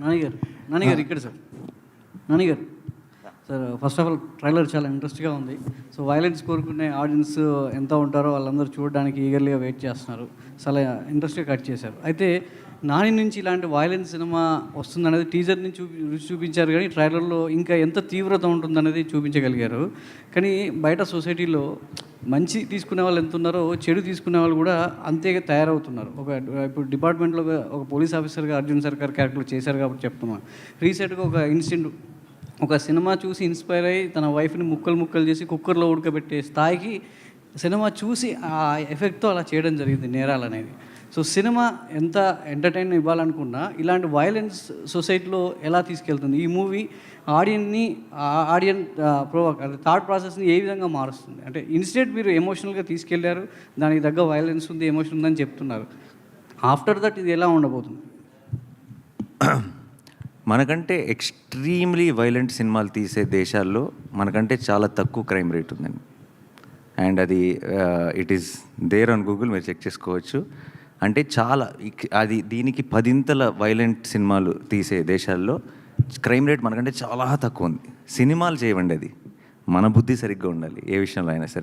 నాని గారు నాని గారు ఇక్కడ sir. నానిగారు. Sir first of all trailer చాలా ఇంట్రెస్ట్గా ఉంది. సో వైలెన్స్ కోరుకునే ఆడియన్స్ ఎంత ఉంటారో వాళ్ళందరూ చూడడానికి ఈగర్లీగా వెయిట్ చేస్తున్నారు. చాలా ఇంట్రెస్ట్గా కట్ చేశారు. అయితే నాని నుంచి ఇలాంటి వైలెన్స్ సినిమా వస్తుందనేది టీజర్ నుంచి చూపి రుచి చూపించారు కానీ ట్రైలర్లో ఇంకా ఎంత తీవ్రత ఉంటుందనేది చూపించగలిగారు. కానీ బయట సొసైటీలో మంచి తీసుకునే వాళ్ళు ఎంత ఉన్నారో చెడు తీసుకునే వాళ్ళు కూడా అంతేగా తయారవుతున్నారు. ఒక ఇప్పుడు డిపార్ట్మెంట్లో ఒక పోలీస్ ఆఫీసర్గా అర్జున్ సర్కార్ క్యారెక్టర్ చేశారు కాబట్టి చెప్తున్నాను రీసెంట్గా ఒక ఇన్సిడెంట్ ఒక సినిమా చూసి ఇన్స్పైర్ అయ్యి తన వైఫ్ని ముక్కలు ముక్కలు చేసి కుక్కర్లో ఉడకబెట్టే స్థాయికి సినిమా చూసి ఆ ఎఫెక్ట్తో అలా చేయడం జరిగింది నేరాలు అనేది. సో సినిమా ఎంత ఎంటర్టైన్ ఇవ్వాలనుకున్నా ఇలాంటి వైలెన్స్ సొసైటీలో ఎలా తీసుకెళ్తుంది? ఈ మూవీ ఆడియన్ని ఆడియన్ ప్రోవోక్ అంటే థాట్ ప్రాసెస్ని ఏ విధంగా మారుస్తుంది? అంటే ఇన్స్టెంట్ మీరు ఎమోషనల్గా తీసుకెళ్ళారు దానికి తగ్గ వైలెన్స్ ఉంది ఎమోషన్ ఉందని చెప్తున్నారు. ఆఫ్టర్ దట్ ఇది ఎలా ఉండబోతుంది? మనకంటే ఎక్స్ట్రీమ్లీ వైలెంట్ సినిమాలు తీసే దేశాల్లో మనకంటే చాలా తక్కువ క్రైమ్ రేట్ ఉందండి. అండ్ అది it is there on Google మీరు చెక్ చేసుకోవచ్చు. అంటే చాలా అది దీనికి పదింతల వైలెంట్ సినిమాలు తీసే దేశాల్లో క్రైమ్ రేట్ మనకంటే చాలా తక్కువ ఉంది. సినిమాలు చేయవండి అది. మన బుద్ధి సరిగ్గా ఉండాలి ఏ విషయంలో అయినా సరే.